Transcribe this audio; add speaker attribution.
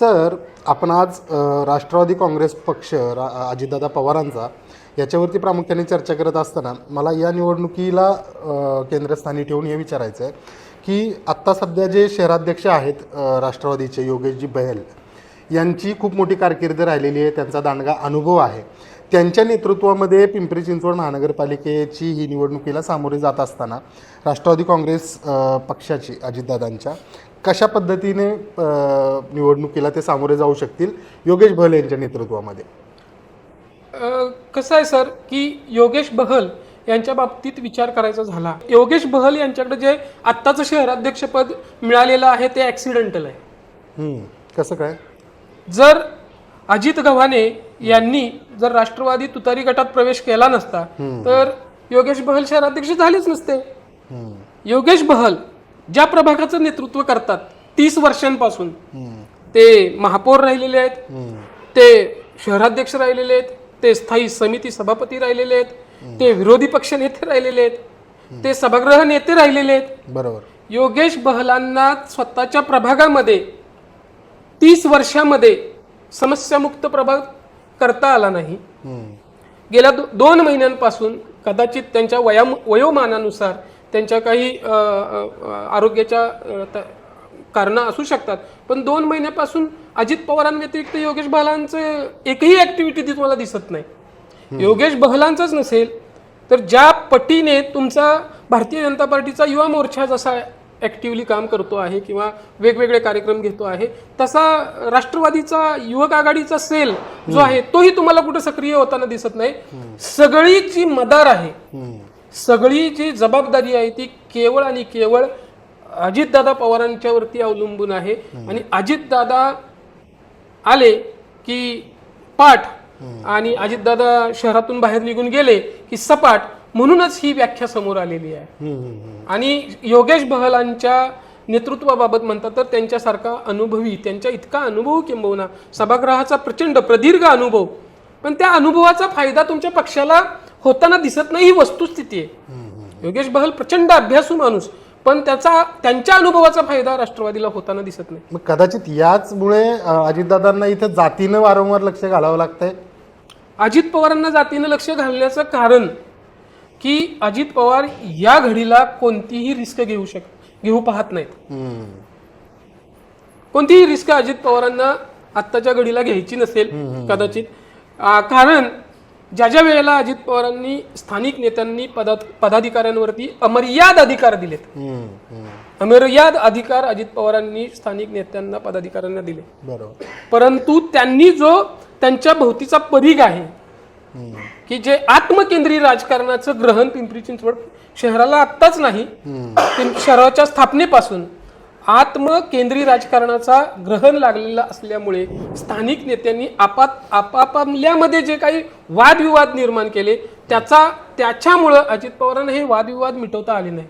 Speaker 1: Sir आपण आज राष्ट्रवादी काँग्रेस पक्ष रा अजितदादा पवारांचा याच्यावरती प्रामुख्याने चर्चा करत असताना मला या निवडणुकीला केंद्रस्थानी ठेवून हे विचारायचं आहे की आत्ता सध्या जे शहराध्यक्ष आहेत राष्ट्रवादीचे योगेशजी बहेल यांची खूप मोठी कारकीर्द राहिलेली आहे त्यांचा दांडगा अनुभव आहे. त्यांच्या नेतृत्वामध्ये पिंपरी चिंचवड महानगरपालिकेची ही निवडणुकीला सामोरे जात असताना राष्ट्रवादी काँग्रेस पक्षाची अजितदादांच्या कशा पद्धतीने निवडणुकीला ते सामोरे जाऊ शकतील? योगेश बहल यांच्या नेतृत्वामध्ये.
Speaker 2: अ, कसं आहे सर की योगेश बहल यांच्या बाबतीत विचार करायचा झाला. योगेश बहल यांच्याकडे जे आत्ताचं शहराध्यक्षपद मिळालेलं आहे ते ॲक्सिडेंटल आहे.
Speaker 1: कसं काय?
Speaker 2: जर अजित गव्हाणे यांनी जर राष्ट्रवादी तुतारी गटात प्रवेश केला नसता तर योगेश बहल शहराध्यक्ष झालेच नसते. योगेश बहल ज्या प्रभागाचं नेतृत्व करतात तीस वर्षांपासून. ते महापौर राहिलेले आहेत. ते शहराध्यक्ष राहिलेले आहेत. ते स्थायी समिती सभापती राहिलेले आहेत. ते विरोधी पक्ष नेते राहिलेले आहेत. ते सभागृह नेते राहिलेले आहेत.
Speaker 1: बरोबर.
Speaker 2: योगेश बहलांना स्वतःच्या प्रभागामध्ये तीस वर्षामध्ये समस्यामुक्त प्रभाग करता आला नाही. गेल्या दो, दोन महिन्यांपासून कदाचित त्यांच्या वया वयोमानानुसार त्यांच्या काही आरोग्याच्या त- कारणं असू शकतात. पण दोन महिन्यापासून अजित पवारांव्यतिरिक्त योगेश बहलांचं एकही ऍक्टिव्हिटी तुम्हाला दिसत नाही. योगेश बहलांचंच नसेल तर ज्या पटीने तुमचा भारतीय जनता पार्टीचा युवा मोर्चा जसा ऍक्टिव्हली काम करतो आहे किंवा वेगवेगळे कार्यक्रम घेतो आहे तसा राष्ट्रवादीचा युवक आघाडीचा सेल जो आहे तोही तुम्हाला कुठे सक्रिय होताना दिसत नाही. सगळी जी मदार आहे. सगळी जी जबाबदारी आहे ती केवळ आणि केवळ अजितदादा पवारांच्यावरती अवलंबून आहे. आणि अजितदादा आले की पाठ आणि अजितदादा शहरातून बाहेर निघून गेले की सपाट म्हणूनच ही व्याख्या समोर आलेली आहे. आणि योगेश बहलांच्या नेतृत्वाबाबत म्हणतात तर त्यांच्यासारखा अनुभवी त्यांच्या इतका अनुभव किंबहुना सभागृहाचा प्रचंड प्रदीर्घ अनुभव पण त्या अनुभवाचा फायदा तुमच्या पक्षाला होताना दिसत नाही ही वस्तुस्थिती आहे. योगेश बहल प्रचंड अभ्यासू माणूस पण त्याचा त्यांच्या अनुभवाचा फायदा राष्ट्रवादीला होताना दिसत नाही.
Speaker 1: मग कदाचित याचमुळे अजितदादांना इथं जातीनं वारंवार लक्ष घालावं लागतंय?
Speaker 2: अजित पवारांना जातीनं लक्ष घालण्याचं कारण की अजित पवार या घडीला कोणतीही रिस्क घेऊ शक घेऊ पाहत नाहीत. कोणतीही रिस्क अजित पवारांना आत्ताच्या घडीला घ्यायची नसेल कदाचित. कारण ज्या ज्या वेळेला अजित पवारांनी स्थानिक नेत्यांनी पदा पदाधिकाऱ्यांवरती अमर्याद अधिकार दिलेत. अमर्याद अधिकार अजित पवारांनी स्थानिक नेत्यांना पदाधिकाऱ्यांना दिले.
Speaker 1: बरोबर.
Speaker 2: परंतु त्यांनी जो त्यांच्या भोवतीचा परीघ आहे की जे आत्मकेंद्रीय राजकारणाचं ग्रहण पिंपरी चिंचवड शहराला आत्ताच नाही शहराच्या स्थापनेपासून आत्मकेंद्रीय राजकारणाचा ग्रहण लागलेला असल्यामुळे स्थानिक नेत्यांनी आपात आपापल्यामध्ये जे काही वादविवाद निर्माण केले त्याचा त्याच्यामुळं अजित पवारांना हे वादविवाद मिटवता आले नाही.